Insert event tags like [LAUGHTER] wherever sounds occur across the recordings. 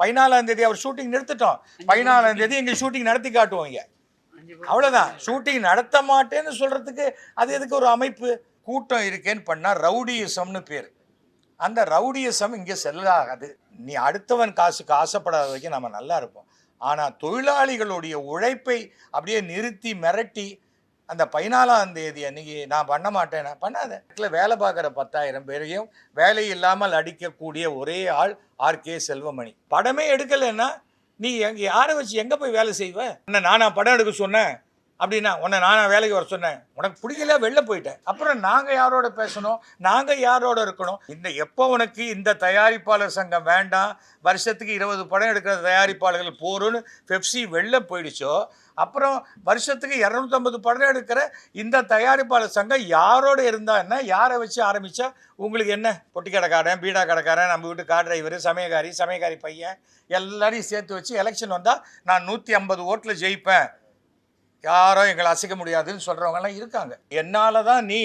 பதினாலாம் தேதி அவர் ஷூட்டிங் நிறுத்திட்டோம். பதினாலாம் தேதி எங்க ஷூட்டிங் நடத்தி காட்டுவோம் இங்க. அவ்வளவுதான். ஷூட்டிங் நடத்த மாட்டேன்னு சொல்றதுக்கு அது எதுக்கு ஒரு அமைப்பு? கூட்டம் இருக்கேன்னு பண்ணா ரவுடியிசம்னு பேர். அந்த ரவுடியிசம் இங்கே செல்லாகாது. நீ அடுத்தவன் காசுக்கு ஆசைப்படாத வரைக்கும் நம்ம நல்லா இருப்போம். ஆனால் தொழிலாளிகளுடைய உழைப்பை அப்படியே நிறுத்தி மிரட்டி அந்த பதினாலாம் தேதி அன்னைக்கு நான் பண்ண மாட்டேன். நான் பண்ணாத. இடத்துல வேலை பார்க்குற பத்தாயிரம் பேரையும் வேலை இல்லாமல் அடிக்கக்கூடிய ஒரே ஆள் ஆர்கே செல்வமணி. படமே எடுக்கலைன்னா நீ எங்கே யாரை வச்சு எங்கே போய் வேலை செய்வ? அண்ணன் நானா படம் எடுக்க சொன்னேன். அப்படின்னா உன்னை நான் வேலைக்கு வர சொன்னேன். உனக்கு பிடிக்கல வெளில போயிட்டேன். அப்புறம் நாங்கள் யாரோட பேசணும்? நாங்கள் யாரோட இருக்கணும்? இந்த எப்போ உனக்கு இந்த தயாரிப்பாளர் சங்கம் வேண்டாம்? வருஷத்துக்கு இருபது படம் எடுக்கிற தயாரிப்பாளர்கள் போருன்னு பெப்சி வெளில போயிடுச்சோ? அப்புறம் வருஷத்துக்கு இரநூத்தம்பது படம் எடுக்கிற இந்த தயாரிப்பாளர் சங்கம் யாரோட இருந்தா என்ன? யாரை வச்சு ஆரம்பித்தா உங்களுக்கு என்ன? பொட்டி கடைக்காரன் பீடா கடைக்காரன் நம்ம வீட்டு கார் டிரைவர் சமயக்காரி சமயக்காரி பையன் எல்லாரையும் சேர்த்து வச்சு எலெக்ஷன் வந்தால் நான் நூற்றி ஐம்பது ஓட்டில் ஜெயிப்பேன். யாரும் எங்களை அசைக்க முடியாதுன்னு சொல்கிறவங்கலாம் இருக்காங்க. என்னால தான் நீ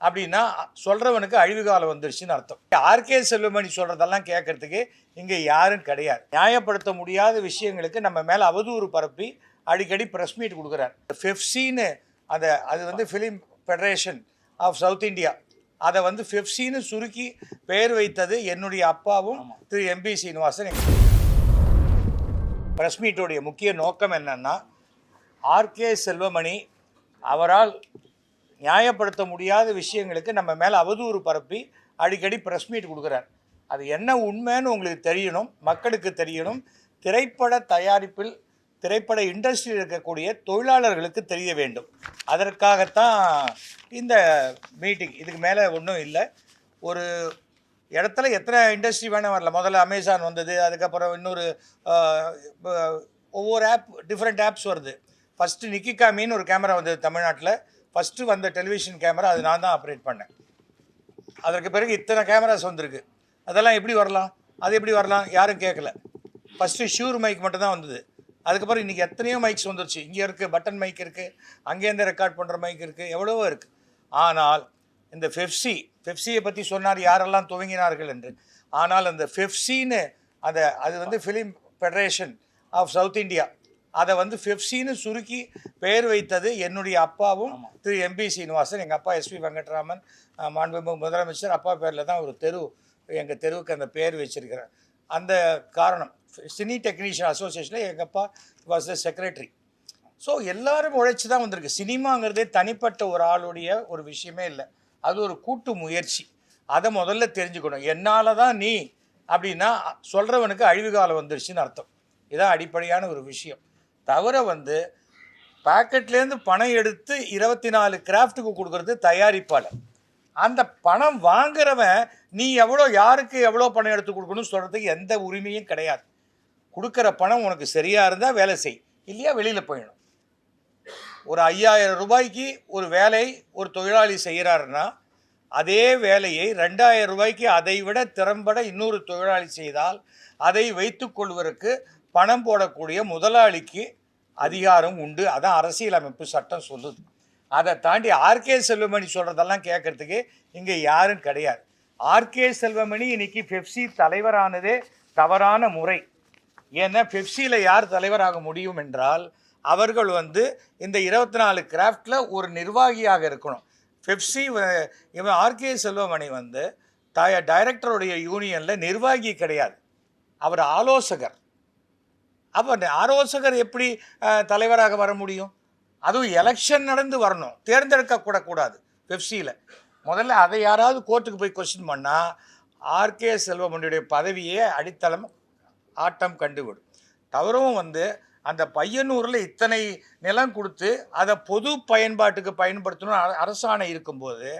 அப்படின்னா சொல்கிறவனுக்கு அழிவு காலம் வந்துருச்சுன்னு அர்த்தம். ஆர்கே செல்வமணி சொல்கிறதெல்லாம் கேட்கறதுக்கு இங்கே யாரும் கிடையாது. நியாயப்படுத்த முடியாத விஷயங்களுக்கு நம்ம மேலே அவதூறு பரப்பி அடிக்கடி ப்ரெஸ் மீட் கொடுக்குறாரு. ஃபெஃப்சின்னு அந்த அது வந்து film federation of south India அதை வந்து ஃபெஃப்சின்னு சுருக்கி பெயர் வைத்தது என்னுடைய அப்பாவும் திரு எம்பி சீனிவாசன். ப்ரெஸ் மீட்டோடைய முக்கிய நோக்கம் என்னன்னா ஆர்கே செல்வமணி அவரால் நியாயப்படுத்த முடியாத விஷயங்களுக்கு நம்ம மேலே அவதூறு பரப்பி அடிக்கடி ப்ரெஸ் மீட் கொடுக்குறார். அது என்ன உண்மைன்னு உங்களுக்கு தெரியணும் மக்களுக்கு தெரியணும். திரைப்பட தயாரிப்பில் திரைப்பட இண்டஸ்ட்ரியில் இருக்கக்கூடிய தொழிலாளர்களுக்கு தெரிய வேண்டும். அதற்காகத்தான் இந்த மீட்டிங் இதுக்கு மேலே ஒன்றும் இல்லை. ஒரு இடத்துல எத்தனை இண்டஸ்ட்ரி வேணால் வரல. முதல்ல அமேசான் வந்தது அதுக்கப்புறம் இன்னொரு ஒவ்வொரு ஆப் டிஃப்ரெண்ட் ஆப்ஸ் வருது. ஃபஸ்ட்டு நிக்கிகாமின்னு ஒரு கேமரா வந்தது தமிழ்நாட்டில். ஃபஸ்ட்டு வந்த டெலிவிஷன் கேமரா அது நான் தான் ஆப்ரேட் பண்ணேன். அதற்கு பிறகு இத்தனை கேமராஸ் வந்திருக்கு. அதெல்லாம் எப்படி வரலாம்? அது எப்படி வரலாம்? யாரும் கேட்கல ஃபஸ்ட்டு ஷூர் மைக் மட்டும் தான் வந்தது. அதுக்கப்புறம் இன்றைக்கி எத்தனையோ மைக்ஸ் வந்துருச்சு. இங்கே இருக்குது பட்டன் மைக் இருக்குது அங்கேருந்து ரெக்கார்ட் பண்ணுற மைக் இருக்குது எவ்வளவோ இருக்குது ஆனால் இந்த ஃபெஃப்சி ஃபெஃப்சியை பற்றி சொன்னார் யாரெல்லாம் துவங்கினார்கள் என்று. ஆனால் அந்த ஃபெஃப்சின்னு அந்த அது வந்து film federation of south India அதை வந்து ஃபெஃப்சின்னு சுருக்கி பெயர் வைத்தது என்னுடைய அப்பாவும் திரு எம்பி சீனிவாசன். எங்கள் அப்பா எஸ்பி வெங்கட்ராமன் மாண்புமிகு முதலமைச்சர். அப்பா பேரில் தான் ஒரு தெரு எங்கள் தெருவுக்கு அந்த பேர் வச்சிருக்கிறேன் அந்த காரணம் சினி டெக்னீஷியன் அசோசியேஷனில் எங்கள் அப்பா வாஸ் த செக்ரட்டரி ஸோ எல்லாரும் உழைச்சி தான் வந்திருக்கு. சினிமாங்கிறதே தனிப்பட்ட ஒரு ஆளுடைய ஒரு விஷயமே இல்லை. அது ஒரு கூட்டு முயற்சி. அதை முதல்ல தெரிஞ்சுக்கணும். என்னால் தான் நீ அப்படின்னா சொல்கிறவனுக்கு அழிவு காலம் வந்துருச்சுன்னு அர்த்தம். இதான் அடிப்படையான ஒரு விஷயம். தவிர வந்து பாக்கெட்லேருந்து பணம் எடுத்து இருபத்தி நாலு கிராஃப்ட்டுக்கு கொடுக்கறது தயாரிப்பாளர். அந்த பணம் வாங்குறவன் நீ எவ்வளோ யாருக்கு எவ்வளோ பணம் எடுத்து கொடுக்கணும்னு சொல்கிறதுக்கு எந்த உரிமையும் கிடையாது. கொடுக்குற பணம் உனக்கு சரியாக இருந்தால் வேலை செய். இல்லையா வெளியில் போயிடணும். ஒரு ஐயாயிரம் ரூபாய்க்கு ஒரு வேலை ஒரு தொழிலாளி செய்கிறாருன்னா அதே வேலையை ரெண்டாயிரம் ரூபாய்க்கு அதை விட திறம்பட இன்னொரு தொழிலாளி செய்தால் அதை வைத்துக்கொள்வதற்கு பணம் போடக்கூடிய முதலாளிக்கு அதிகாரம் உண்டு. அதான் அரசியலமைப்பு சட்டம் சொல்லுது. அதை தாண்டி ஆர்கே செல்வமணி சொல்கிறதெல்லாம் கேட்கறதுக்கு இங்கே யாரும் கிடையாது. ஆர்கே செல்வமணி இன்னைக்கு பெப்சி தலைவரானதே தவறான முறை. ஏன்னா பெப்சியில் யார் தலைவராக முடியும் என்றால் அவர்கள் வந்து இந்த இருபத்தி நாலு கிராஃப்டில் ஒரு நிர்வாகியாக இருக்கணும். பெப்சி இவன் ஆர்கே செல்வமணி வந்து த டைரக்டருடைய யூனியனில் நிர்வாகி கிடையாது. அவர் ஆலோசகர். அப்போ ஆலோசகர் எப்படி தலைவராக வர முடியும்? அதுவும் எலெக்ஷன் நடந்து வரணும். தேர்ந்தெடுக்க கூடாது பெப்சியில் முதல்ல அதை யாராவது கோர்ட்டுக்கு போய் கொஸ்டின் பண்ணால் ஆர்கே செல்வமணியுடைய பதவியே அடித்தளம் ஆட்டம் கண்டுவிடும். தவறும் வந்து அந்த பையனூரில் இத்தனை நிலம் கொடுத்து அதை பொது பயன்பாட்டுக்கு பயன்படுத்தணும் அரசாணை இருக்கும்போது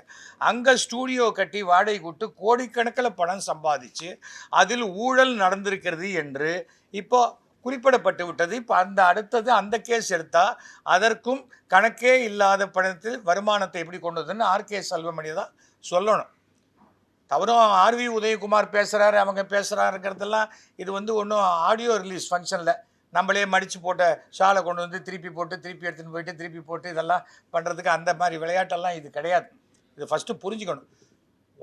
அங்கே ஸ்டூடியோ கட்டி வாடகை விட்டு கோடிக்கணக்கில் பணம் சம்பாதிச்சு அதில் ஊழல் நடந்திருக்கிறது என்று இப்போ குறிப்பிடப்பட்டு விட்டது. இப்போ அந்த அடுத்தது அந்த கேஸ் எடுத்தால் அதற்கும் கணக்கே இல்லாத பணத்தில் வருமானத்தை எப்படி கொண்டு வந்ததுன்னு ஆர்கே செல்வமணி தான் சொல்லணும். தவறும் ஆர்வி உதயகுமார் பேசுகிறாரு அவங்க பேசுகிறாருங்கிறதெல்லாம் இது வந்து ஒன்றும் ஆடியோ ரிலீஸ் ஃபங்க்ஷனில். நம்மளே மடித்து போட்ட ஷாலை கொண்டு வந்து திருப்பி போட்டு திருப்பி எடுத்துன்னு போயிட்டு திருப்பி போட்டு இதெல்லாம் பண்ணுறதுக்கு அந்த மாதிரி விளையாட்டெல்லாம் இது கிடையாது. இது ஃபஸ்ட்டு புரிஞ்சுக்கணும்.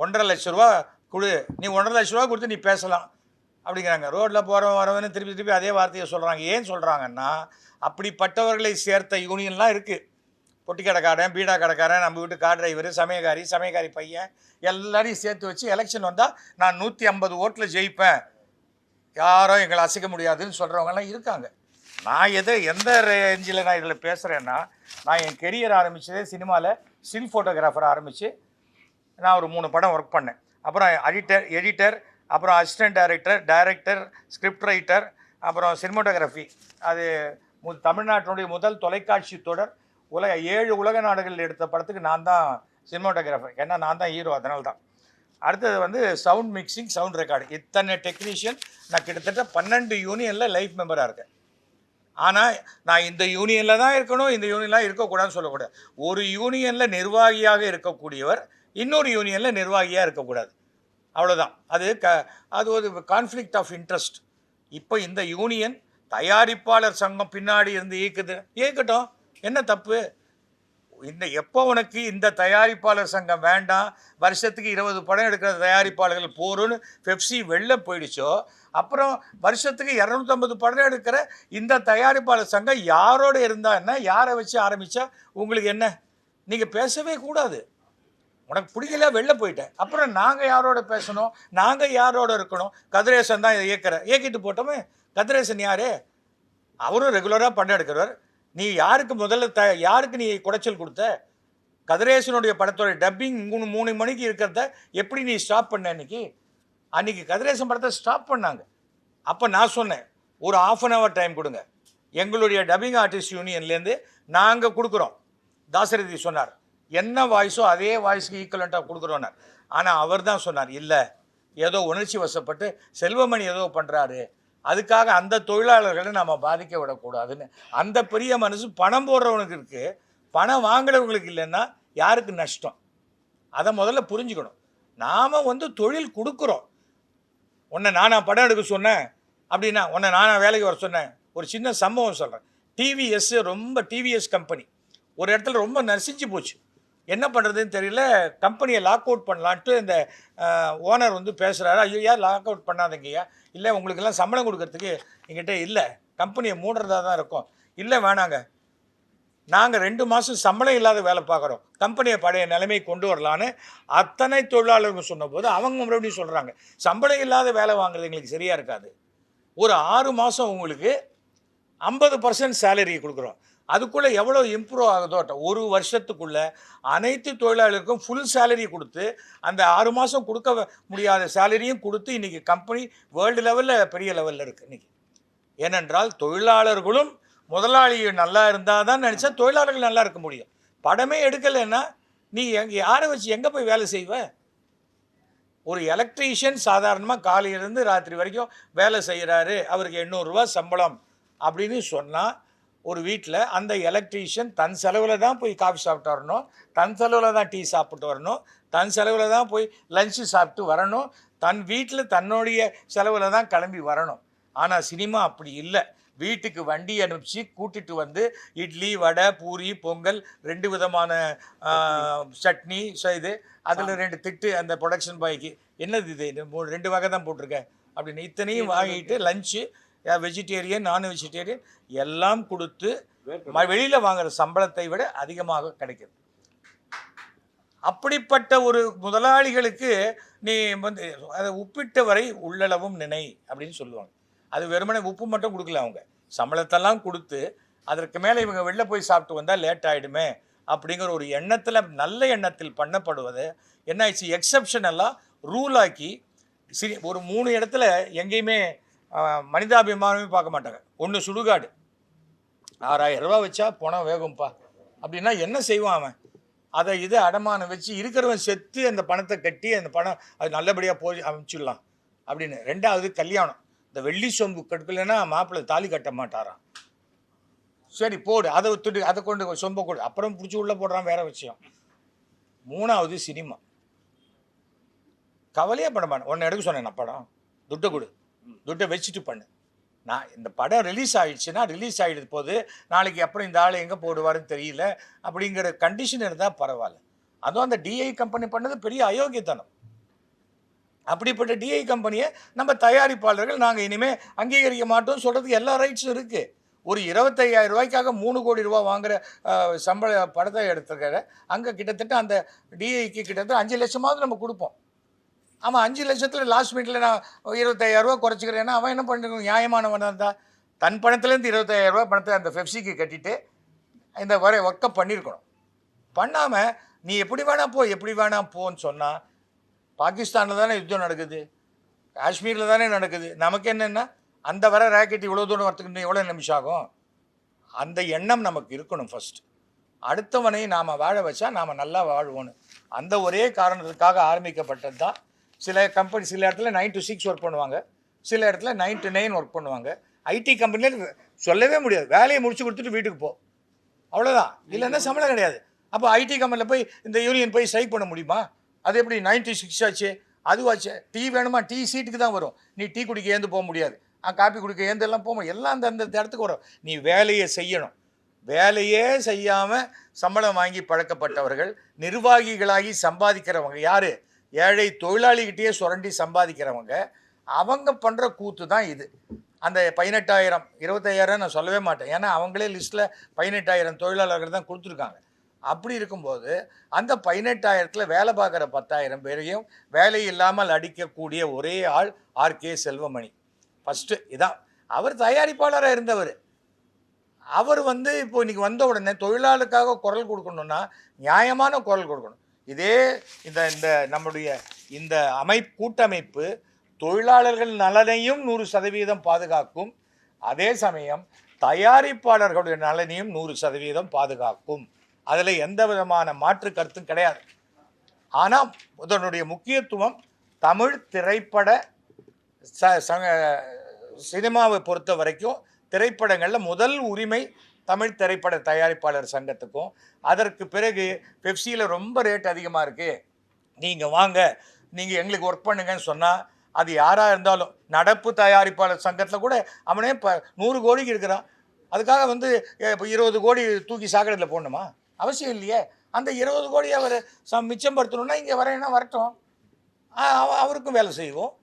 ஒன்றரை லட்ச ரூபா கொடு நீ ஒன்றரை லட்ச ரூபா கொடுத்து நீ பேசலாம். அப்படிங்கிறாங்க. ரோட்டில் போகிறவன் வரவன்னு திருப்பி திருப்பி அதே வார்த்தையை சொல்கிறாங்க ஏன் சொல்கிறாங்கன்னா அப்படிப்பட்டவர்களை சேர்த்த யூனியன்லாம் இருக்குது பொட்டி கடைக்காரன் பீடா கடைக்காரன் நம்ம வீட்டு கார் டிரைவர் சமயக்காரி சமயக்காரி பையன் எல்லாரையும் சேர்த்து வச்சு எலெக்ஷன் வந்தால் நான் நூற்றி ஐம்பது ஓட்டில் ஜெயிப்பேன். யாரும் எங்களை அசைக்க முடியாதுன்னு சொல்கிறவங்கலாம் இருக்காங்க. நான் எதை எந்த ரேஞ்சில் நான் இதில் பேசுகிறேன்னா நான் என் கெரியர் ஆரம்பித்ததே சினிமாவில் ஸ்டில் ஃபோட்டோகிராஃபர் ஆரம்பித்து நான் ஒரு மூணு படம் ஒர்க் பண்ணேன். அப்புறம் எடிட்டர் எடிட்டர் அப்புறம் assistant director director script writer அப்புறம் சினிமோட்டோகிராஃபி அது மு தமிழ்நாட்டினுடைய முதல் தொலைக்காட்சி தொடர். உலக ஏழு உலக நாடுகளில் எடுத்த படத்துக்கு நான் தான் சினிமோட்டோகிராஃபர் ஏன்னா நான் தான் ஹீரோ அதனால தான். அடுத்தது வந்து சவுண்ட் மிக்சிங் சவுண்ட் ரெக்கார்டு இத்தனை டெக்னீஷியன் நான் கிட்டத்தட்ட பன்னெண்டு யூனியனில் லைஃப் மெம்பராக இருக்கேன். ஆனால் நான் இந்த யூனியனில் தான் இருக்கணும் இந்த யூனியன்லாம் இருக்கக்கூடாதுன்னு சொல்லக்கூடாது. ஒரு யூனியனில் நிர்வாகியாக இருக்கக்கூடியவர் இன்னொரு யூனியனில் நிர்வாகியாக இருக்கக்கூடாது. அவ்வளோதான் அது க அது ஒரு கான்ஃப்ளிக்ட் ஆஃப் இன்ட்ரெஸ்ட் இப்போ இந்த யூனியன் தயாரிப்பாளர் சங்கம் பின்னாடி இருந்து இயக்குது. இயக்கட்டும். என்ன தப்பு? இந்த எப்போ உனக்கு இந்த தயாரிப்பாளர் சங்கம் வேண்டாம் வருஷத்துக்கு இருபது படம் எடுக்கிற தயாரிப்பாளர்கள் போருன்னு பெப்சி வெளில போயிடுச்சோ அப்புறம் வருஷத்துக்கு இரநூத்தம்பது படம் எடுக்கிற இந்த தயாரிப்பாளர் சங்கம் யாரோட இருந்தா என்ன யாரை வச்சு ஆரம்பித்தா உங்களுக்கு என்ன? நீங்கள் பேசவே கூடாது. உனக்கு பிடிக்கல வெளில போயிட்டேன். அப்புறம் நாங்கள் யாரோட பேசணும்? நாங்கள் யாரோட இருக்கணும்? கதிரேசன் தான் இதை இயக்கிற. இயக்கிட்டு போட்டோமே. கதிரேசன் யார்? அவரும் ரெகுலராக படம் எடுக்கிறவர் நீ யாருக்கு முதல்ல த யாருக்கு நீ குடைச்சல் கொடுத்த? கதிரேசனுடைய படத்தோட டப்பிங் மூணு மூணு மணிக்கு இருக்கிறத எப்படி நீ ஸ்டாப் பண்ண அன்னைக்கு? அன்றைக்கி கதிரேசன் படத்தை ஸ்டாப் பண்ணாங்க. அப்போ நான் சொன்னேன் ஒரு ஆஃப் அன் ஹவர் டைம் கொடுங்க. எங்களுடைய டப்பிங் ஆர்டிஸ்ட் யூனியன்லேருந்து நாங்கள் கொடுக்குறோம். தாசரதி சொன்னார் என்ன வாய்ஸோ அதே வாய்ஸ்க்கு ஈக்குவலண்ட்டாக கொடுக்குறோன்னார் ஆனால் அவர் தான் சொன்னார் இல்லை ஏதோ உணர்ச்சி வசப்பட்டு செல்வமணி ஏதோ பண்ணுறாரு அதுக்காக அந்த தொழிலாளர்களை நம்ம பாதிக்க விடக்கூடாதுன்னு. அந்த பெரிய மனசு பணம் போடுறவனுக்கு இருக்குது பணம் வாங்குறவங்களுக்கு இல்லைன்னா யாருக்கு நஷ்டம்? அதை முதல்ல புரிஞ்சுக்கணும். நாம் வந்து தொழில் கொடுக்குறோம். உன்னை நானாக படம் எடுக்க சொன்னேன்? அப்படின்னா உன்னை நானாக வேலைக்கு வர சொன்னேன்? ஒரு சின்ன சம்பவம் சொல்கிறேன் டிவிஎஸ் ரொம்ப டிவிஎஸ் கம்பெனி ஒரு இடத்துல ரொம்ப நசிஞ்சு போச்சு. என்ன பண்ணுறதுன்னு தெரியல கம்பெனியை லாக் அவுட் பண்ணலான்ட்டு இந்த ஓனர் வந்து பேசுகிறாரு ஐயோ யார் லாக் அவுட் பண்ணாதீங்கய்யா இல்லை உங்களுக்கெல்லாம் சம்பளம் கொடுக்கறதுக்கு எங்கிட்ட இல்லை. கம்பெனியை மூடுறதா தான் இருக்கும். இல்லை வேணாங்க. நாங்கள் ரெண்டு மாதம் சம்பளம் இல்லாத வேலை பார்க்குறோம். கம்பெனியை பழைய நிலைமை கொண்டு வரலான்னு அத்தனை தொழிலாளர்கள் சொன்னபோது அவங்க மறுபடியும் சொல்கிறாங்க சம்பளம் இல்லாத வேலை வாங்குறது எங்களுக்கு சரியாக இருக்காது. ஒரு ஆறு மாதம் உங்களுக்கு ஐம்பது பர்சன்ட் சேலரி கொடுக்குறோம். அதுக்குள்ளே எவ்வளோ இம்ப்ரூவ் ஆகுதோ ஒரு வருஷத்துக்குள்ளே அனைத்து தொழிலாளர்களுக்கும் ஃபுல் சேலரி கொடுத்து அந்த ஆறு மாதம் கொடுக்க முடியாத சேலரியும் கொடுத்து இன்றைக்கி கம்பெனி வேர்ல்டு லெவலில் பெரிய லெவலில் இருக்குது இன்றைக்கி ஏனென்றால் தொழிலாளர்களும் முதலாளி நல்லா இருந்தால் தான் நினச்சா தொழிலாளர்கள் நல்லா இருக்க முடியும். படமே எடுக்கலைன்னா நீ எங்கே யாரை வச்சு எங்கே போய் வேலை செய்வ? ஒரு எலக்ட்ரீஷியன் சாதாரணமாக காலையிலேருந்து ராத்திரி வரைக்கும் வேலை செய்கிறாரு அவருக்கு எண்ணூறுரூவா சம்பளம் அப்படின்னு சொன்னால் ஒரு வீட்டில் அந்த எலக்ட்ரீஷியன் தன் செலவில் தான் போய் காஃபி சாப்பிட்டு வரணும். தன் செலவில் தான் டீ சாப்பிட்டு வரணும். தன் செலவில் தான் போய் லஞ்சு சாப்பிட்டு வரணும். தன் வீட்டில் தன்னுடைய செலவில் தான் கிளம்பி வரணும். ஆனால் சினிமா அப்படி இல்லை. வீட்டுக்கு வண்டி அனுப்பிச்சு கூட்டிட்டு வந்து இட்லி வடை பூரி பொங்கல் ரெண்டு விதமான சட்னி இது. அதில் ரெண்டு திட்டு அந்த ப்ரொடக்ஷன் பாய்க்கு என்னது இது? ரெண்டு வகை தான் போட்டிருக்கேன். அப்படின்னு இத்தனையும் வாங்கிட்டு லஞ்சு வெஜிடேரியன் நான் வெஜிடேரியன் எல்லாம் கொடுத்து வெளியில் வாங்குற சம்பளத்தை விட அதிகமாக கிடைக்கிறது அப்படிப்பட்ட ஒரு முதலாளிகளுக்கு நீ வந்து அதை உப்பிட்ட வரை உள்ளளவும் நினை அப்படின்னு சொல்லுவாங்க. அது வெறுமனே உப்பு மட்டும் கொடுக்கல அவங்க. சம்பளத்தெல்லாம் கொடுத்து அதற்கு மேலே இவங்க வெளில போய் சாப்பிட்டு வந்தால் லேட் ஆகிடுமே அப்படிங்கிற ஒரு எண்ணத்தில் நல்ல எண்ணத்தில் பண்ணப்படுவது என்ன ஆயிடுச்சு எக்ஸப்ஷனெல்லாம் ரூல் ஆக்கி சரி ஒரு மூணு இடத்துல எங்கேயுமே மனிதாபிமானமே பார்க்க மாட்டாங்க. ஒன்று சுடுகாடு. ஆறாயிரம் ரூபா வச்சா பணம் வேகும்ப்பா. அப்படின்னா என்ன செய்வான் அவன்? அதை இது அடமானம் வச்சு இருக்கிறவன் செத்து அந்த பணத்தை கட்டி அந்த பணம் அது நல்லபடியாக போய் அமைச்சிடலாம். அப்படின்னு. ரெண்டாவது கல்யாணம். இந்த வெள்ளி சொம்பு கடுக்கலைன்னா மாப்பிள்ளை தாலி கட்ட மாட்டாரான் சரி போடு. அதை விட்டுட்டு அதை கொண்டு சொம்பை கொடு. அப்புறம் பிடிச்சி உள்ளே போடுறான் வேற விஷயம். மூணாவது சினிமா. கவலையே பண்ண மாட்டேன். ஒன்று எடுக்க சொன்னேன் நான் படம். துட்டை கொடு. துட்டை வச்சுட்டு பண்ணு. நான் இந்த படம் ரிலீஸ் ஆகிடுச்சுன்னா ரிலீஸ் ஆகிடுது போது நாளைக்கு அப்புறம் இந்த ஆள் எங்கே போடுவாருன்னு தெரியல அப்படிங்கிற கண்டிஷன் இருந்தால் பரவாயில்ல. அதுவும் அந்த டிஐ கம்பெனி பண்ணது பெரிய அயோக்கியத்தனம். அப்படிப்பட்ட டிஐ கம்பெனியை நம்ம தயாரிப்பாளர்கள் நாங்கள் இனிமேல் அங்கீகரிக்க மாட்டோம் சொல்கிறதுக்கு எல்லா ரைட்ஸும் இருக்குது ஒரு இருபத்தையாயிரம் ரூபாய்க்காக மூணு கோடி ரூபா வாங்குகிற சம்பள படத்தை எடுத்துருக்காரு. அங்கே கிட்டத்தட்ட அந்த டிஐக்கு கிட்டத்தட்ட அஞ்சு லட்சமாவது நம்ம கொடுப்போம். ஆமாம் அஞ்சு லட்சத்தில் லாஸ்ட் மினிட்ல நான் இருபத்தாயிரம் ரூபா குறைச்சிக்கிறேன்னா அவன் என்ன பண்ணிருக்கணும் நியாயமானவன் இருந்தால் தன் பணத்துலேருந்து இருபத்தாயிரம் ரூபா பணத்தை அந்த பெப்சிக்கு கட்டிட்டு இந்த வரை ஒர்க்கை பண்ணியிருக்கணும் பண்ணாமல் நீ எப்படி வேணா போ எப்படி வேணா போன்னு சொன்னால் பாகிஸ்தானில் தானே யுத்தம் நடக்குது. காஷ்மீரில் தானே நடக்குது. நமக்கு என்னென்னா அந்த வர ராக்கெட் இவ்வளோ தூரம் வரத்துக்கு எவ்வளோ நிமிஷம் ஆகும்? அந்த எண்ணம் நமக்கு இருக்கணும் ஃபஸ்ட்டு அடுத்தவனை நாம் வாழ வச்சா நாம் நல்லா வாழ்வோன்னு. அந்த ஒரே காரணத்துக்காக ஆரம்பிக்கப்பட்டது தான் சில கம்பெனி சில இடத்துல நைன் டு சிக்ஸ் ஒர்க் பண்ணுவாங்க. சில இடத்துல நைன் டு நைன் ஒர்க் பண்ணுவாங்க. ஐடி கம்பெனியில் சொல்லவே முடியாது. வேலையை முடிச்சு கொடுத்துட்டு வீட்டுக்கு போ. அவ்வளோதான் இல்லைன்னா சம்பளம் கிடையாது. அப்போ ஐடி கம்பெனியில் போய் இந்த யூனியன் போய் ஸ்ட்ரைக் பண்ண முடியுமா? அது எப்படி? நைன்டி சிக்ஸ் ஆச்சு? அதுவாச்சு டீ வேணுமா? டீ சீட்டுக்கு தான் வரும். நீ டீ குடிக்க ஏந்து போக முடியாது. காப்பி குடிக்க ஏந்து எல்லாம் போக முடியும் எல்லாம் அந்த அந்த இடத்துக்கு வரும். நீ வேலையை செய்யணும். வேலையே செய்யாமல் சம்பளம் வாங்கி பழக்கப்பட்டவர்கள் நிர்வாகிகளாகி சம்பாதிக்கிறவங்க யார்? ஏழை தொழிலாளிகிட்டேயே சுரண்டி சம்பாதிக்கிறவங்க அவங்க பண்ணுற கூத்து தான் இது. அந்த பதினெட்டாயிரம் இருபத்தையாயிரம் நான் சொல்லவே மாட்டேன். ஏன்னா அவங்களே லிஸ்ட்டில் பதினெட்டாயிரம் தொழிலாளர்கள் தான் கொடுத்துருக்காங்க. அப்படி இருக்கும்போது அந்த பதினெட்டாயிரத்தில் வேலை பார்க்குற பத்தாயிரம் பேரையும் வேலை இல்லாமல் அடிக்கக்கூடிய ஒரே ஆள் ஆர்கே செல்வமணி. ஃபஸ்ட்டு இதான். அவர் தயாரிப்பாளராக இருந்தவர். அவர் வந்து இப்போ இன்னைக்கு வந்த உடனே தொழிலாளுக்காக குரல் கொடுக்கணுன்னா நியாயமான குரல் கொடுக்கணும். இதே இந்த இந்த நம்முடைய இந்த அமை கூட்டமைப்பு தொழிலாளர்கள் நலனையும் நூறு சதவீதம் பாதுகாக்கும். அதே சமயம் தயாரிப்பாளர்களுடைய நலனையும் நூறு சதவீதம் பாதுகாக்கும். அதில் எந்த விதமான மாற்று கருத்தும் கிடையாது. ஆனால் இதனுடைய முக்கியத்துவம் தமிழ் திரைப்பட ச சினிமாவை பொறுத்த வரைக்கும் திரைப்படங்களில் முதல் உரிமை தமிழ் திரைப்பட தயாரிப்பாளர் சங்கத்துக்கும் அதற்கு பிறகு பெப்சியில் ரொம்ப ரேட் அதிகமாக இருக்குது நீங்கள் வாங்க நீங்கள் எங்களுக்கு ஒர்க் பண்ணுங்கன்னு சொன்னால் அது யாராக இருந்தாலும் நடப்பு தயாரிப்பாளர் சங்கத்தில் கூட அவனே இப்போ நூறு கோடிக்கு இருக்கிறான். அதுக்காக வந்து இப்போ இருபது கோடி தூக்கி சாக்கடையில் போடணுமா? அவசியம் இல்லையே. அந்த இருபது கோடியை அவர் சம் மிச்சப்படுத்தணும்னா இங்கே வரேன்னா வரட்டும். ஆ, அவ- அவருக்கும் வேலை செய்வோம்.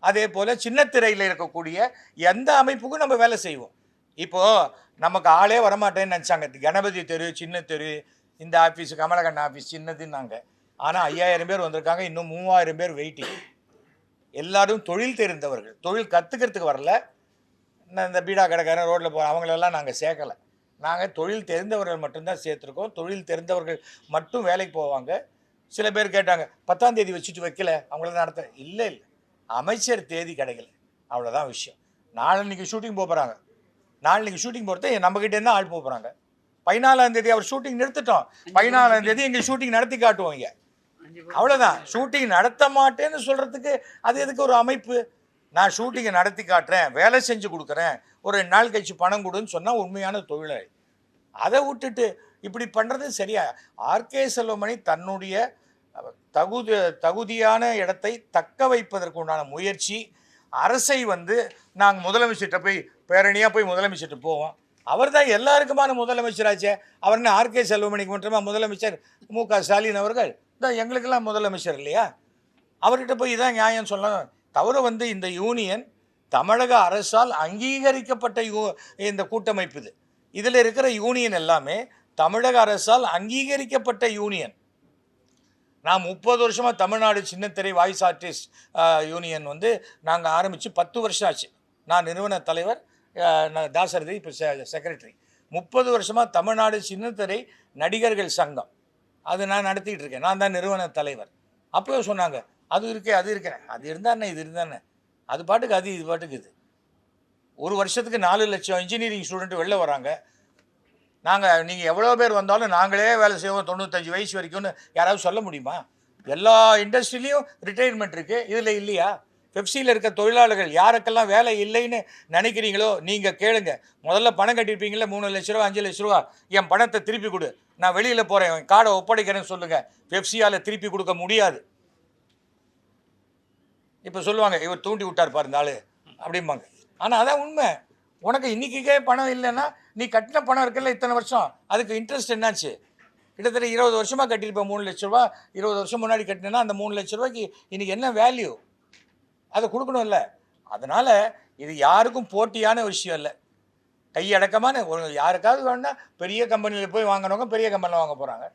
அதே போல் சின்னத்திரையில் இருக்கக்கூடிய எந்த அமைப்புக்கும் நம்ம வேலை செய்வோம். இப்போது நமக்கு ஆளே வரமாட்டேன்னு நினச்சாங்க. கணபதி தெரு சின்ன தெரு இந்த ஆஃபீஸ் கமலகண்ணன் ஆஃபீஸ் சின்னதுன்னாங்க. ஆனால் ஐயாயிரம் பேர் வந்திருக்காங்க இன்னும் மூவாயிரம் பேர் வெயிட்டிங் எல்லாரும் தொழில் தெரிந்தவர்கள். தொழில் கற்றுக்கிறதுக்கு வரல. இந்த- இந்த பீடா கடைக்காரன் ரோட்டில் போகிற அவங்களெல்லாம் நாங்கள் சேர்க்கலை. நாங்கள் தொழில் தெரிந்தவர்கள் மட்டும்தான் சேர்த்துருக்கோம். தொழில் தெரிந்தவர்கள் மட்டும் வேலைக்கு போவாங்க. சில பேர் கேட்டாங்க பத்தாம் தேதி வச்சுட்டு வைக்கல அவங்கள நடத்த. இல்லை இல்லை. அமைச்சர் தேதி கிடைக்கல. அவ்வளோதான் விஷயம். நாளன்னைக்கு ஷூட்டிங் போக போகிறாங்க நாளைக்கு ஷூட்டிங் போகிறது நம்மக்கிட்டே இருந்தால் ஆள் போகிறாங்க பதினாலாம் தேதி அவர் ஷூட்டிங் நிறுத்திட்டோம். பதினாலாம் தேதி எங்கள் ஷூட்டிங் நடத்தி காட்டுவோம் அவ்வளோதான் ஷூட்டிங் நடத்த மாட்டேன்னு சொல்கிறதுக்கு அது எதுக்கு ஒரு அமைப்பு? நான் ஷூட்டிங்கை நடத்தி காட்டுறேன் வேலை செஞ்சு கொடுக்குறேன் ஒரு ரெண்டு நாள் கழிச்சு பணம் கொடுன்னு சொன்னால் உண்மையான தொழிலாளி. அதை விட்டுட்டு இப்படி பண்ணுறது சரியா? ஆர்கே செல்வமணி தன்னுடைய தகுதி தகுதியான இடத்தை தக்க வைப்பதற்கு உண்டான முயற்சி அரசை வந்து நாங்கள் முதலமைச்சர்கிட்ட போய் பேரணியாக போய் முதலமைச்சர்கிட்ட போவோம். அவர் தான் எல்லாருக்குமான முதலமைச்சராச்சே. அவர் என்ன ஆர்கே செல்வமணிக்கு மட்டுமா முதலமைச்சர்? மு க ஸ்டாலின் அவர்கள். தான் எங்களுக்கெல்லாம் முதலமைச்சர் இல்லையா? அவர்கிட்ட போய் இதான் நியாயம் சொல்லணும். தவிர வந்து இந்த யூனியன் தமிழக அரசால் அங்கீகரிக்கப்பட்ட யூ இந்த கூட்டமைப்பு இது. இதில் இருக்கிற யூனியன் எல்லாமே தமிழக அரசால் அங்கீகரிக்கப்பட்ட யூனியன். நான் முப்பது வருஷமாக தமிழ்நாடு சின்னத்திரை வாய்ஸ் ஆர்டிஸ்ட் யூனியன் வந்து நாங்கள் ஆரம்பித்து பத்து வருஷம் ஆச்சு. நான் நிறுவன தலைவர் தாசரதி இப்போ செக்ரட்டரி முப்பது வருஷமாக தமிழ்நாடு சின்னத்திரை நடிகர்கள் சங்கம். அது நான் நடத்திட்டு இருக்கேன். நான் தான் நிறுவன தலைவர். அப்போ சொன்னாங்க அது இருக்கே அது இருக்கேன் அது இருந்தானே இது இருந்தானே அது பாட்டுக்கு அது இது பாட்டுக்கு இது. ஒரு வருஷத்துக்கு நாலு லட்சம் இன்ஜினியரிங் ஸ்டூடெண்ட் வெளில வராங்க. நாங்கள் நீங்கள் எவ்வளோ பேர் வந்தாலும் நாங்களே வேலை செய்வோம் தொண்ணூத்தஞ்சு வயசு வரைக்கும்னு யாராவது சொல்ல முடியுமா? எல்லா இண்டஸ்ட்ரிலையும் ரிட்டையர்மெண்ட் இருக்குது இதில் இல்லையா? பெப்சியில் இருக்க தொழிலாளர்கள் யாருக்கெல்லாம் வேலை இல்லைன்னு நினைக்கிறீங்களோ நீங்கள் கேளுங்க. முதல்ல பணம் கட்டியிருப்பீங்களே மூணு லட்ச ரூபா அஞ்சு லட்ச ரூபா. என் பணத்தை திருப்பி கொடு. நான் வெளியில் போகிறேன் என் கார்டை ஒப்படைக்கிறேன்னு சொல்லுங்கள் பெப்சியால் திருப்பி கொடுக்க முடியாது. இப்போ சொல்லுவாங்க இவர் தூண்டி விட்டார் பாரு இந்த அப்படிம்பாங்க. ஆனால் அதான் உண்மை. உனக்கு இன்றைக்கே பணம் இல்லைன்னா நீ கட்டின பணம் இருக்குல்ல இத்தனை வருஷம்? அதுக்கு இன்ட்ரெஸ்ட் என்னாச்சு? கிட்டத்தட்ட இருபது வருஷமாக கட்டியிருப்பேன் மூணு லட்ச ரூபா. இருபது வருஷம் முன்னாடி கட்டினேன்னா அந்த மூணு லட்ச ரூபாய்க்கு இன்றைக்கி என்ன வேல்யூ அதை கொடுக்கணும்ல. அதனால இது யாருக்கும் போட்டியான விஷயம் இல்லை. கையடக்கமான ஒரு யாருக்காவது வேணும்னா பெரிய கம்பெனியில் போய் வாங்கினவங்க பெரிய கம்பெனியில் வாங்க போகிறாங்க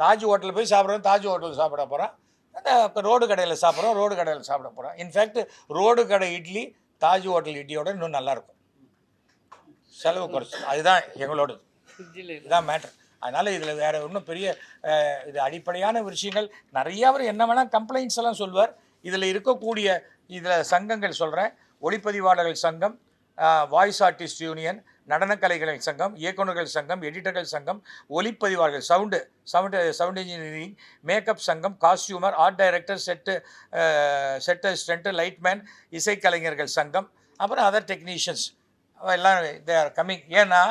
தாஜ் ஹோட்டலில் போய் சாப்பிட்றவங்க தாஜ் ஹோட்டலில் சாப்பிட போகிறான் அந்த ரோடு கடையில் சாப்பிட்றோம் ரோடு கடையில் சாப்பிட போகிறோம் இன்ஃபேக்ட் ரோடு கடை இட்லி தாஜ் ஹோட்டல் இட்லியோட இன்னும் நல்லாயிருக்கும் செலவு குறைச்சி. அதுதான் ஃப்ரிட்ஜில் இதுதான் மேட்ரு அதனால் இதில் வேறு ஒன்றும் பெரிய இது அடிப்படையான விஷயங்கள் நிறைய அவர் என்ன வேணால் கம்ப்ளைண்ட்ஸ் எல்லாம் சொல்வார். இதில் இருக்கக்கூடிய இதில் சங்கங்கள் சொல்கிறேன். ஒளிப்பதிவாளர்கள் சங்கம் வாய்ஸ் ஆர்டிஸ்ட் யூனியன் நடனக்கலைகள் சங்கம் இயக்குநர்கள் சங்கம் எடிட்டர்கள் சங்கம் ஒளிப்பதிவாளர்கள் sound sound sound engineering makeup சங்கம் costumer art director set set assistant lightman இசைக்கலைஞர்கள் சங்கம் அப்புறம் அதர் டெக்னீஷியன்ஸ் எல்லாம் தே ஆர் கம்மிங் ஏன்னா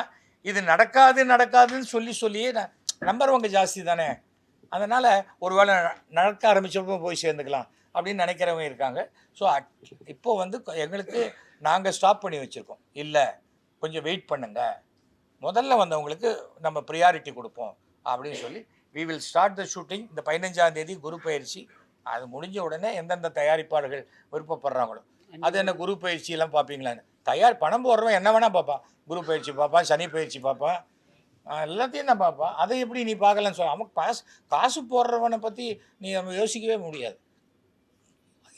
இது நடக்காது நடக்காதுன்னு சொல்லி சொல்லியே நம்பர் நம்புறவங்க ஜாஸ்தி தானே. அதனால் ஒருவேளை நடக்க ஆரம்பிச்சப்போ போய் சேர்ந்துக்கலாம். அப்படின்னு நினைக்கிறவங்க இருக்காங்க. ஸோ இப்போ வந்து எங்களுக்கு நாங்கள் ஸ்டாப் பண்ணி வச்சுருக்கோம். இல்லை கொஞ்சம் வெயிட் பண்ணுங்க. முதல்ல வந்தவங்களுக்கு நம்ம ப்ரியாரிட்டி கொடுப்போம் அப்படின்னு சொல்லி we will start the shooting இந்த பதினஞ்சாம் தேதி குரு பயிற்சி. அது முடிஞ்ச உடனே எந்தெந்த தயாரிப்பாளர்கள் விருப்பப்படுறாங்களோ. அது என்ன குரு பயிற்சியெல்லாம் பார்ப்பீங்களான்னு தயார் பணம் போடுறவன் என்ன வேணால் பார்ப்பான். குரு பயிற்சி பார்ப்பான் சனி பயிற்சி பார்ப்பான். எல்லாத்தையும் நான் பார்ப்பான். அதை எப்படி நீ பார்க்கலன்னு சொல்ல அவன் காசு காசு போடுறவனை பற்றி நீ நம்ம யோசிக்கவே முடியாது.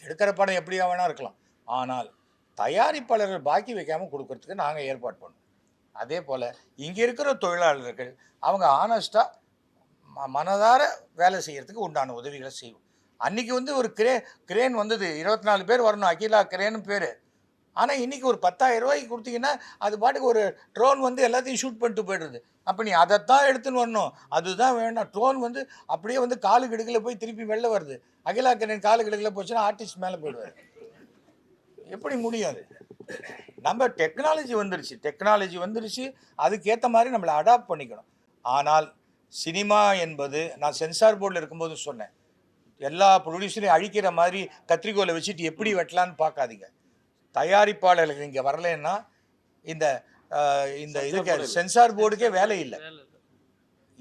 எடுக்கிற படம் எப்படியா வேணால் இருக்கலாம். ஆனால் தயாரிப்பாளர்கள் பாக்கி வைக்காமல் கொடுக்கறதுக்கு நாங்கள் ஏற்பாடு பண்ணுவோம் அதே போல் இங்கே இருக்கிற தொழிலாளர்கள் அவங்க ஆனஸ்ட்டாக ம மனதார வேலை செய்கிறதுக்கு உண்டான உதவிகளை செய்வோம். அன்றைக்கி வந்து ஒரு கிரே கிரேன் வந்தது. இருபத்தி நாலு பேர் வரணும். அகிலா கிரேன்னு பேர். ஆனால் இன்றைக்கி ஒரு பத்தாயிரம் ரூபாய்க்கு கொடுத்தீங்கன்னா அது பாட்டுக்கு ஒரு ட்ரோன் வந்து எல்லாத்தையும் ஷூட் பண்ணிட்டு போயிடுது அப்போ நீ அதைத்தான் எடுத்துன்னு வரணும். அதுதான் வேணும். ட்ரோன் வந்து அப்படியே வந்து காலு கிடுக்கில் போய் திருப்பி வெளில வருது. அகிலா கிரேன் காலு கிடுக்கில் போச்சுன்னா ஆர்டிஸ்ட் மேலே போயிடுவார். எப்படி முடியும் அது? நம்ம டெக்னாலஜி வந்துருச்சு. டெக்னாலஜி வந்துருச்சு. அதுக்கேற்ற மாதிரி நம்மளை அடாப்ட் பண்ணிக்கணும். ஆனால் சினிமா என்பது நான் சென்சார் போர்டில் இருக்கும்போது சொன்னேன். எல்லா ப்ரொடியூசரையும் அழிக்கிற மாதிரி கத்திரிக்கோலை வச்சுட்டு எப்படி வெட்டலான்னு பார்க்காதீங்க. தயாரிப்பாளர்கள் இங்கே வரலைன்னா இந்த இந்த இதுக்கு சென்சார் போர்டுக்கே வேலை இல்லை. வேலை இல்லை.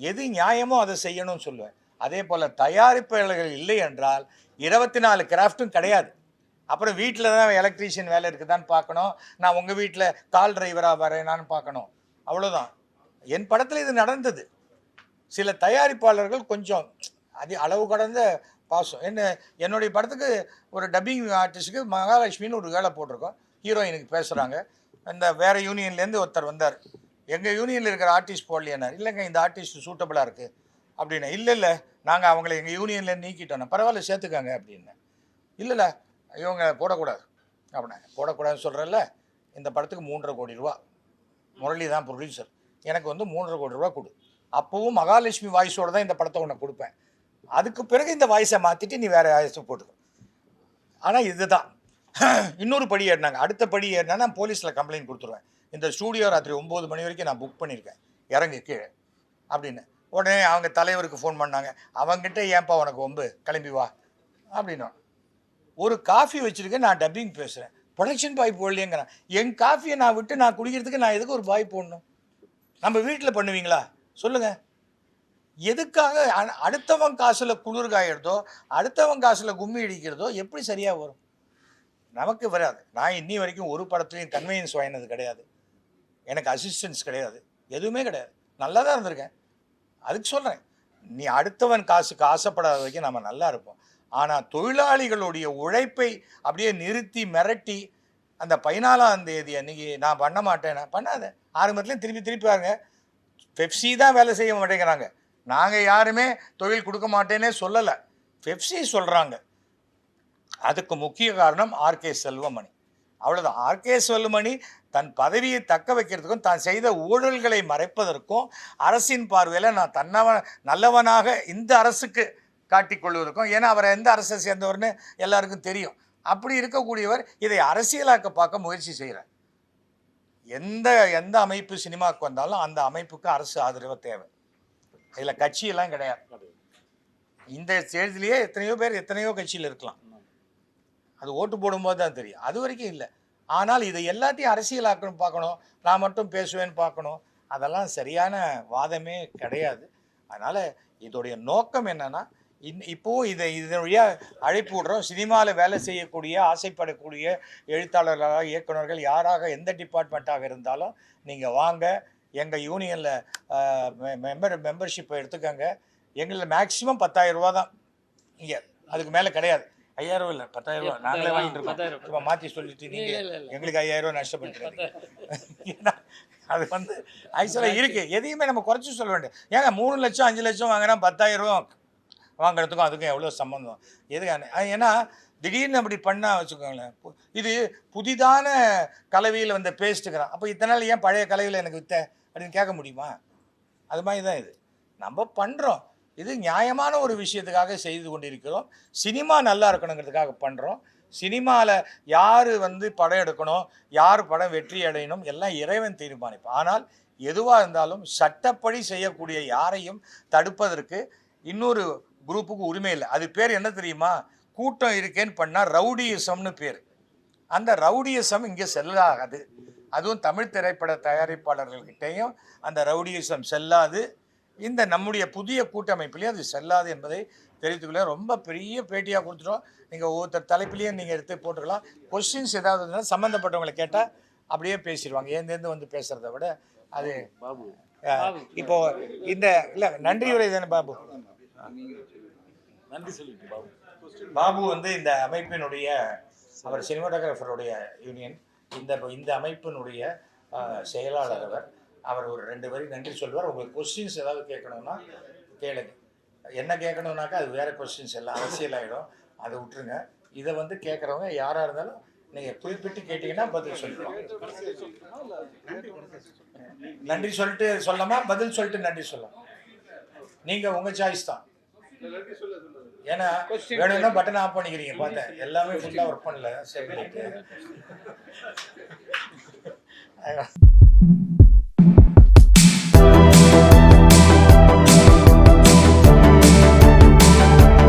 எது நியாயமோ அதை செய்யணும்னு சொல்லுவேன். அதே போல் தயாரிப்பாளர்கள் இல்லை என்றால் இருபத்தி நாலு கிராஃப்ட்டும் கிடையாது. அப்புறம் வீட்டில் தான் எலக்ட்ரீஷியன் வேலை இருக்குதான்னு பார்க்கணும். நான் உங்கள் வீட்டில் கால் டிரைவராக வரேனான்னு பார்க்கணும். அவ்வளோதான் என் படத்தில் இது நடந்தது. சில தயாரிப்பாளர்கள் கொஞ்சம் அது அளவு கடந்த பாசம். என்ன என்னுடைய படத்துக்கு ஒரு டப்பிங் ஆர்டிஸ்ட்டுக்கு மகாலட்சுமின்னு ஒரு வேலை போட்டிருக்கோம். ஹீரோயினுக்கு பேசுகிறாங்க இந்த வேறு யூனியன்லேருந்து ஒருத்தர் வந்தார். எங்கள் யூனியனில் இருக்கிற ஆர்டிஸ்ட் போடலையானார். இல்லைங்க இந்த ஆர்டிஸ்ட் சூட்டபுளாக இருக்குது அப்படின்னா. இல்லை இல்லை நாங்கள் அவங்கள எங்கள் யூனியன்லேருந்து நீக்கிட்டோம் பரவாயில்ல சேர்த்துக்காங்க அப்படின்னு. இல்லைல்ல இவங்க போடக்கூடாது. அப்படின்னாங்க போடக்கூடாதுன்னு சொல்கிறல்ல இந்த படத்துக்கு மூன்றரை கோடி ரூபா. முரளி தான் ப்ரொடியூசர் எனக்கு வந்து மூன்றரை கோடி ரூபா கொடு. அப்போவும் மகாலட்சுமி வாய்ஸோட தான் இந்த படத்தை உன்னை கொடுப்பேன். அதுக்கு பிறகு இந்த வாய்ஸை மாற்றிட்டு நீ வேறு வாய்ஸை போட்டுக்கோ. ஆனால் இதுதான். இன்னொரு படி ஏறினாங்க. அடுத்த படி ஏறினா நான் போலீஸில் கம்ப்ளைண்ட் கொடுத்துருவேன். இந்த ஸ்டூடியோ ராத்திரி ஒம்பது மணி வரைக்கும் நான் புக் பண்ணியிருக்கேன் இறங்கு கீழே. அப்படின்னு. உடனே அவங்க தலைவருக்கு ஃபோன் பண்ணாங்க. அவங்ககிட்ட ஏன்பா உனக்கு ஒம்பு கிளம்பி வா. அப்படின்னா ஒரு காஃபி வச்சுருக்கேன் நான் டப்பிங் பேசுகிறேன் ப்ரொடக்ஷன் பாய் போடலையேங்கிறேன். என் காஃபியை நான் விட்டு நான் குடிக்கிறதுக்கு நான் எதுக்கு ஒரு பாய் போடணும்? நம்ம வீட்டில் பண்ணுவீங்களா? சொல்லுங்கள் எதுக்காக அடுத்தவன் காசில் குளிர் காயிறதோ அடுத்தவன் காசில் கும்மி அடிக்கிறதோ எப்படி சரியாக வரும்? நமக்கு வராது. நான் இன்னி வரைக்கும் ஒரு படத்துலையும் கன்வீனியன்ஸ் வாங்கினது கிடையாது. எனக்கு அசிஸ்டன்ஸ் கிடையாது. எதுவுமே கிடையாது. நல்லா தான் இருந்திருக்கேன். அதுக்கு சொல்கிறேன் நீ அடுத்தவன் காசுக்கு ஆசைப்படாத வரைக்கும் நம்ம நல்லா இருப்போம். ஆனால் தொழிலாளிகளுடைய உழைப்பை அப்படியே நிறுத்தி மிரட்டி அந்த பதினாலாம் தேதி அன்னைக்கு நான் பண்ண மாட்டேன். நான் பண்ணாத. ஆரம்பத்துலேயும் திருப்பி திருப்பி பாருங்க. பெப்சி தான் வேலை செய்ய மாட்டேங்கிறாங்க. நாங்கள் யாருமே தொழில் கொடுக்க மாட்டேனே சொல்லலை. பெப்சி சொல்கிறாங்க அதுக்கு முக்கிய காரணம் ஆர்கே செல்வமணி. அவ்வளோதான் ஆர்கே செல்வமணி தன் பதவியை தக்க வைக்கிறதுக்கும் தான் செய்த ஊழல்களை மறைப்பதற்கும் அரசின் பார்வையில் நான் தன்னவன் நல்லவனாக இந்த அரசுக்கு காட்டிக்கொள்வதற்கும் ஏன்னா அவரை எந்த அரசை சேர்ந்தவர்னு எல்லாருக்கும் தெரியும். அப்படி இருக்கக்கூடியவர் இதை அரசியலாக்க பார்க்க முயற்சி செய்கிறார் எந்த எந்த அமைப்பு சினிமாவுக்கு வந்தாலும் அந்த அமைப்புக்கு அரசு ஆதரவு தேவை. இதில் கட்சியெல்லாம் கிடையாது. இந்த தேர்தலையே எத்தனையோ பேர் எத்தனையோ கட்சியில் இருக்கலாம். அது ஓட்டு போடும்போது தான் தெரியும். அது வரைக்கும் இல்லை. ஆனால் இதை எல்லாத்தையும் அரசியலாக்கணும் பார்க்கணும். நான் மட்டும் பேசுவேன்னு பார்க்கணும். அதெல்லாம் சரியான வாதமே கிடையாது. அதனால் இதோடைய நோக்கம் என்னன்னா இன் இப்போது இதை இதன் வழியாக அழைப்பு விடுறோம். சினிமாவில் வேலை செய்யக்கூடிய ஆசைப்படக்கூடிய எழுத்தாளர்களாக இயக்குனர்கள் யாராக எந்த டிபார்ட்மெண்ட்டாக இருந்தாலும் நீங்கள் வாங்க எங்கள் யூனியனில் மெம்பர் மெம்பர்ஷிப்பை எடுத்துக்கோங்க. எங்களில் மேக்ஸிமம் பத்தாயிரம் ரூபா தான். இங்கே அதுக்கு மேலே கிடையாது. ஐயாயிரம் இல்லை பத்தாயிரம் ரூபா. நாங்களே வாங்கிட்டு இருக்கோம். சும்மா மாற்றி சொல்லிட்டு நீங்கள். எங்களுக்கு ஐயாயிரம் ரூபா நஷ்டப்படுத்துறீங்க ஏன்னா அது வந்து ஆக்சுவலாக இருக்குது எதையுமே நம்ம குறைச்சி சொல்ல வேண்டிய ஏங்க மூணு லட்சம் அஞ்சு லட்சம் வாங்கினா பத்தாயிரம் ரூபா வாங்குறதுக்கும் அதுக்கும் எவ்வளோ சம்மந்தம் எதுக்கான ஏன்னா திடீர்னு அப்படி பண்ணால் வச்சுக்கோங்களேன். இது புதிதான கலவையில் வந்த பேஸ்ட்டுக்கிறான் அப்போ இத்தனை நாள் ஏன் பழைய கலவையில் எனக்கு வித்த? அப்படின்னு கேட்க முடியுமா? அது மாதிரி தான் இது. நம்ம பண்ணுறோம் இது நியாயமான ஒரு விஷயத்துக்காக செய்து கொண்டிருக்கிறோம். சினிமா நல்லா இருக்கணுங்கிறதுக்காக பண்ணுறோம் சினிமாவில் யார் வந்து படம் எடுக்கணும் யார் படம் வெற்றி அடையணும் எல்லாம் இறைவன் தீர்மானிப்பான். ஆனால் எதுவாக இருந்தாலும் சட்டப்படி செய்யக்கூடிய யாரையும் தடுப்பதற்கு இன்னொரு குரூப்புக்கு உரிமை இல்லை. அது பேர் என்ன தெரியுமா? கூட்டம் இருக்கேன்னு பண்ணால் ரவுடியிசம்னு பேர். அந்த ரவுடியிசம் இங்கே செல்லாகாது. அதுவும் தமிழ் திரைப்பட தயாரிப்பாளர்கள்கிட்டையும் அந்த ரவுடியிசம் செல்லாது. இந்த நம்முடைய புதிய கூட்டமைப்பிலையும் அது செல்லாது என்பதை தெரிவித்துக்கொள்ள ரொம்ப பெரிய பேட்டியாக கொடுத்துட்டோம். நீங்கள் ஒவ்வொருத்தர் தலைப்பிலையும் நீங்கள் எடுத்து போட்டுக்கலாம் கொஸ்டின்ஸ் ஏதாவது இருந்தால் சம்மந்தப்பட்டவங்களை கேட்டால் அப்படியே பேசிடுவாங்க. ஏந்தேந்து வந்து பேசுகிறத விட அது பாபு. இப்போ இந்த இல்லை நன்றி உரை தானே பாபு? நன்றி சொல்லிட்டு பாபு. பாபு வந்து இந்த அமைப்பினுடைய அவர் சினிமாட்டோகிராஃபருடைய யூனியன். இந்த இந்த அமைப்பினுடைய செயலாளர் அவர் அவர் ஒரு ரெண்டு வரி நன்றி சொல்லுவார். உங்களுக்கு கொஸ்டின்ஸ் ஏதாவது கேட்கணும்னா கேளுங்க. என்ன கேட்கணும்னாக்கா அது வேறு கொஸ்டின்ஸ் எல்லாம் அரசியல் ஆகிடும் அதை விட்டுருங்க. இதை வந்து கேட்குறவங்க யாராக இருந்தாலும் நீங்கள் குறிப்பிட்டு கேட்டிங்கன்னா பதில் சொல்லுவோம் நன்றி சொல்லிட்டு சொல்லலாமா? பதில் சொல்லிட்டு நன்றி சொல்லலாம். நீங்கள் உங்கள் சாய்ஸ் தான். ஏன்னா வேணும்னா பட்டன் ஆஃப் பண்ணிக்கிறீங்க பார்த்தேன். எல்லாமே ஃபுல்லாக ஒர்க் பண்ணல. சரி [LAUGHS]